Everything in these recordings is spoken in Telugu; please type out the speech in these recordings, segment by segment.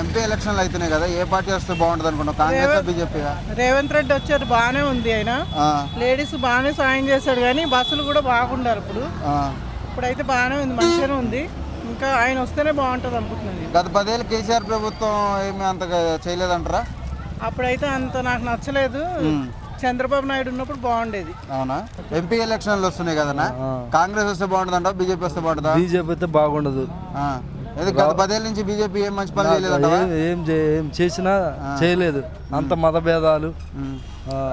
ఎంపీ ఎలక్షన్లు అవుతున్నాయి కదా ఏ పార్టీ వస్తే బాగుంటుంది అనుకున్నావు? కాంగ్రెస్ బీజేపీ రేవంత్ రెడ్డి వచ్చారు బాగానే ఉంది ఆయన. లేడీస్ బాగానే సాయం చేశాడు కానీ బస్సులు కూడా బాగుండారు ఇప్పుడు. ఇప్పుడైతే బాగానే ఉంది మంచిగానే ఉంది. ఇంకా ఆయన వస్తేనే బాగుంటుంది అనుకుంటున్నాను నేను. గత పదేళ్ళు కేసీఆర్ ప్రభుత్వం ఏమి అంతగా చేయలేదంటారా? అప్పుడైతే అంత నాకు నచ్చలేదు. చంద్రబాబు నాయుడు ఉన్నప్పుడు బాగుండేది. అవునా? ఎంపీ ఎలక్షన్లు వస్తున్నాయి కదనా కాంగ్రెస్ వస్తే బాగుంటుందంట బీజేపీ వస్తే బాగుంటుందా? బీజేపీ అయితే బాగుండదు. గత పదేళ్ళ నుంచి బీజేపీ ఏం మంచి పని ఏం చేసినా చేయలేదు. అంత మతభేదాలు.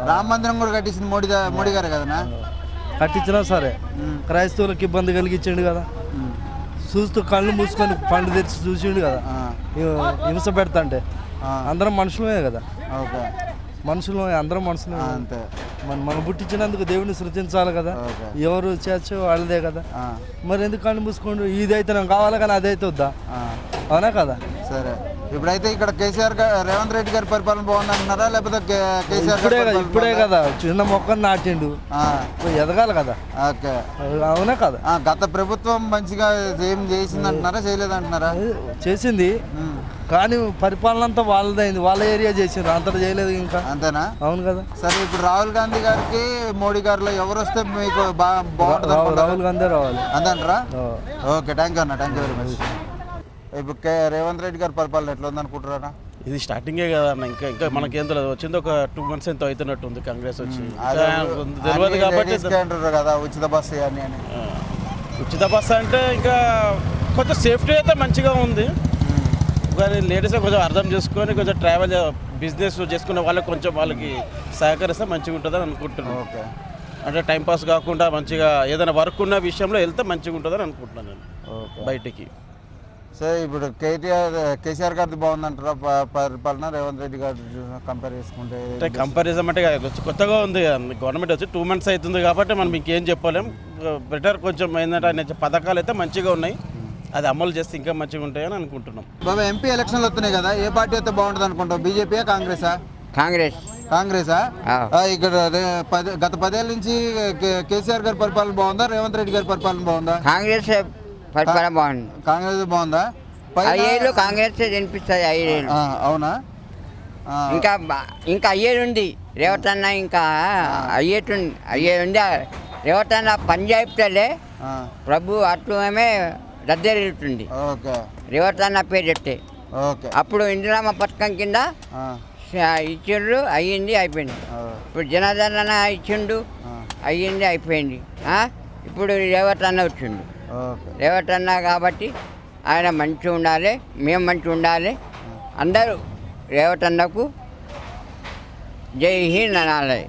రామ మందిరం కూడా కట్టించింది మోడీ మోడీ గారే కదనా కట్టించినా సరే. క్రైస్తవులకు ఇబ్బంది కలిగించిండు కదా. చూస్తూ కళ్ళు మూసుకొని పండు తెరిచి చూసిండు కదా. హింస పెడతాంటే. ఆ. అందరం మనుషులమే కదా. ఓకే. మనుషులు అందరం మనుషులమే ఆ, అంతే. మన మనం పుట్టించినందుకు దేవుని సృతించాలి కదా. ఎవరు చేర్చో వాళ్ళదే కదా. మరి ఎందుకు కళ్ళు మూసుకోండు ఇది అయితే నాకు కావాలి కానీ అదైతే వద్దా. అవునా కదా? సరే. ఇప్పుడైతే ఇక్కడ కేసీఆర్ గారు రేవంత్ రెడ్డి గారి పరిపాలన బాగుంది అంటున్నారా లేకపోతే కేసీఆర్ ఇప్పుడే కదా ఇప్పుడే? కదా. చిన్న మొక్కను నాటిండు. ఎదగాలి కదా. ఓకే. అవునా కదా. గత ప్రభుత్వం మంచిగా ఏం చేసింది అంటున్నారా చేయలేదు అంటున్నారా చేసింది. కానీ పరిపాలన అంతా వాళ్ళదైంది వాళ్ళ ఏరియా చేసిండ్రు. అంతటా చేయలేదు ఇంకా. అంతేనా? అవును కదా. సరే ఇప్పుడు రాహుల్ గాంధీ గారికి మోడీ గారిలో ఎవరు వస్తే మీకు బాగా బాగుంటుంది రాహుల్ గాంధీ రావాలి. అంతేంటారా. ఓకే థ్యాంక్ యూ అన్న. థ్యాంక్ యూ వెరీ మచ్ ఇప్పుడు రేవంత్ రెడ్డి గారి పరిపాలన ఎట్లా ఉంది అనుకుంటారా ఇది స్టార్టింగే కదా అన్న ఇంకా ఇంకా మనకేం తెలియదు. వచ్చింది ఒక టూ మంత్స్ ఎంతో అవుతున్నట్టు ఉంది కాంగ్రెస్ వచ్చి. తెలియదు కాబట్టి అంటారు కదా ఉచిత బస్సు అని. ఉచిత బస్సు అంటే ఇంకా కొంచెం సేఫ్టీ అయితే మంచిగా ఉంది. కానీ లేడీస్ కొంచెం అర్థం చేసుకొని కొంచెం ట్రావెల్ బిజినెస్ చేసుకునే వాళ్ళకి కొంచెం వాళ్ళకి సహకరిస్తే మంచిగా ఉంటుందని అనుకుంటున్నాను. ఓకే. అంటే టైం పాస్ కాకుండా మంచిగా ఏదైనా వర్క్ ఉన్న విషయంలో వెళ్తే మంచిగా ఉంటుందని అనుకుంటున్నాను నేను బయటికి. సో ఇప్పుడు కేటీఆర్ కేసీఆర్ గారిది బాగుందంటారా? పరిపాలన రేవంత్ రెడ్డి గారి కంపేర్ చేసుకుంటే అంటే కంపారిజన్ అంటే కొంచెం కొత్తగా ఉంది గవర్నమెంట్ వచ్చి టూ మంత్స్ అవుతుంది కాబట్టి మనం ఇంకేం చెప్పలేం. బెటర్ కొంచెం ఏంటంటే ఆయన పథకాలు అయితే మంచిగా ఉన్నాయి. అది అమలు చేస్తే ఇంకా మంచిగా ఉంటాయని అనుకుంటున్నాం. బాబా ఎంపీ ఎలక్షన్లు వస్తున్నాయి కదా. ఏ పార్టీ అయితే బాగుంటుంది అనుకుంటావు? బీజేపీయా కాంగ్రెసా? కాంగ్రెస్. కాంగ్రెసా? ఇక్కడ గత పదేళ్ళ నుంచి కేసీఆర్ గారి పరిపాలన బాగుందా? రేవంత్ రెడ్డి గారి పరిపాలన బాగుందా? కాంగ్రెస్ పరిపాలన బాగుంది. కాంగ్రెస్ బాగుందా? ఐదేళ్ళు కాంగ్రెస్ తినిపిస్తుంది ఐదేళ్ళు. అవునా? ఇంకా ఇంకా అయ్యేది ఉంది రేవత్ అన్న ఇంకా అయ్యేటు అయ్యేది ఉంది రేవత్ అన్న ప్రభు అట్లమే రద్దెరుగుతుంది రేవత్ అన్న పేరు చెప్తే. అప్పుడు ఇందిరామ పథకం కింద ఇచ్చిండ్రు అయ్యింది అయిపోయింది. ఇప్పుడు జనార్దన్ ఇచ్చిండు అయ్యింది అయిపోయింది? ఇప్పుడు రేవత్ అన్న వచ్చిండు. రేవతి అన్న కాబట్టి ఆయన మంచిగా ఉండాలి మేము మంచిగా ఉండాలి. అందరూ రేవతి అన్నకు జై హింద్ అనాలి.